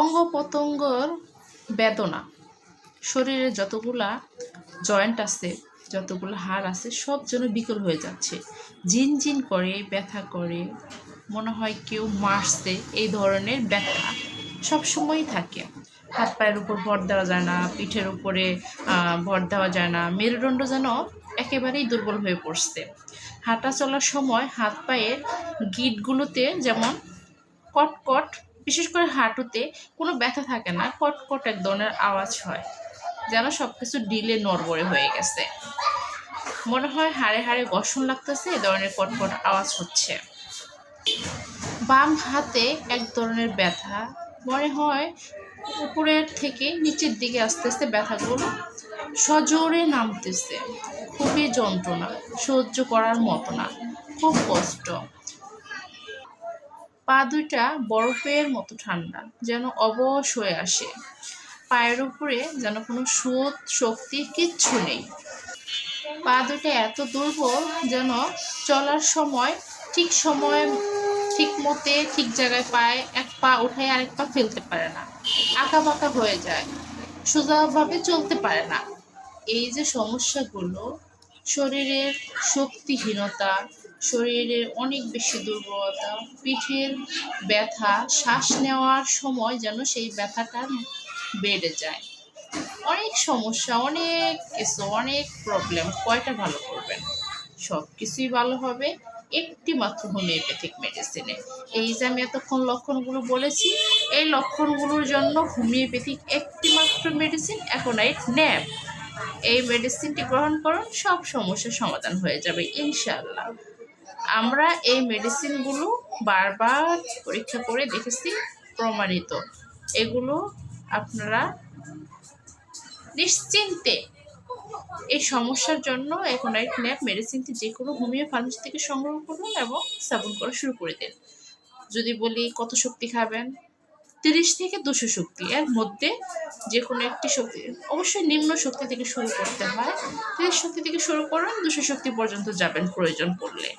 অঙ্গ প্রত্যঙ্গর বেদনা। শরীরে যতগুলা জয়েন্ট আছে, যতগুলো হাড় আছে, সব যেন বিকল হয়ে যাচ্ছে। জিনজিন করে, ব্যথা করে, মনে হয় কেউ মারছে, এই ধরনের ব্যথা সবসময়ই থাকে। হাত পায়ের উপর ভর দেওয়া যায় না, পিঠের উপরে ভর দেওয়া যায় না, মেরুদণ্ড যেন একেবারেই দুর্বল হয়ে পড়ছে। হাঁটা চলার সময় হাত পায়ের গিটগুলোতে যেমন কটকট বিশেষ করে হাঁটুতে কোনো ব্যথা থাকে না কটকট এক ধরনের আওয়াজ হয়, যেন সব কিছু ডিলে নড়বড়ে হয়ে গেছে। মনে হয় হাড়ে হাড়ে ঘর্ষণ লাগতেছে, এ ধরনের কটকট আওয়াজ হচ্ছে। বাম হাতে এক ধরনের ব্যথা, মনে হয় উপরের থেকে নিচের দিকে আস্তে আস্তে ব্যথাগুলো সজোরে নামতেছে। খুবই যন্ত্রণা, সহ্য করার মতো না, খুব কষ্ট। দুইটা বরফের মতো ঠান্ডা, যেন অবশ হয়ে আসে। পায়ের উপরে যেন কোনো সুদ, শক্তি কিচ্ছু নেই। পা দুটো এত দুর্বল যেন চলার সময় ঠিক সময়, ঠিক মতে, ঠিক জায়গায় পায়ে এক পা উঠায় আরেক পা ফেলতে পারে না। আঁকা বাঁকা হয়ে যায়। সোজাভাবে চলতে পারে না। এই যে সমস্যাগুলো শরীরের শক্তিহীনতা, শরীরের অনেক বেশি দুর্বলতা, পিঠের ব্যথা, শ্বাস নেওয়ার সময় যেন সেই ব্যথাটা বেড়ে যায়। অনেক সমস্যা, অনেক কিছু, অনেক প্রবলেম কয়টা ভালো করবেন? সব কিছুই ভালো হবে, একটি মাত্র হোমিওপ্যাথিক মেডিসিনে এই যে আমি এতক্ষণ লক্ষণগুলো বলেছি, এই লক্ষণগুলোর জন্য হোমিওপ্যাথিক একটি মাত্র মেডিসিন অ্যাকোনাইট ন্যাপ এই মেডিসিনটি গ্রহণ করুন, সব সমস্যার সমাধান হয়ে যাবে ইনশাল্লাহ আমরা এই মেডিসিনগুলো বারবার পরীক্ষা করে দেখেছি, প্রমাণিত। এগুলো আপনারা নিশ্চিন্তে এই সমস্যার জন্য এখন এক ন্যাপ মেডিসিনটি যে কোনো হোমিও ফার্মেসি থেকে সংগ্রহ করুন এবং সেবন করা শুরু করে দিন। যদি বলি কত শক্তি খাবেন তিরিশ থেকে দুশো শক্তি এর মধ্যে যে কোনো একটি শক্তি, অবশ্যই নিম্ন শক্তি থেকে শুরু করতে হয়। তিরিশ শক্তি থেকে শুরু করুন দুশো শক্তি পর্যন্ত যাবেন প্রয়োজন পড়লে।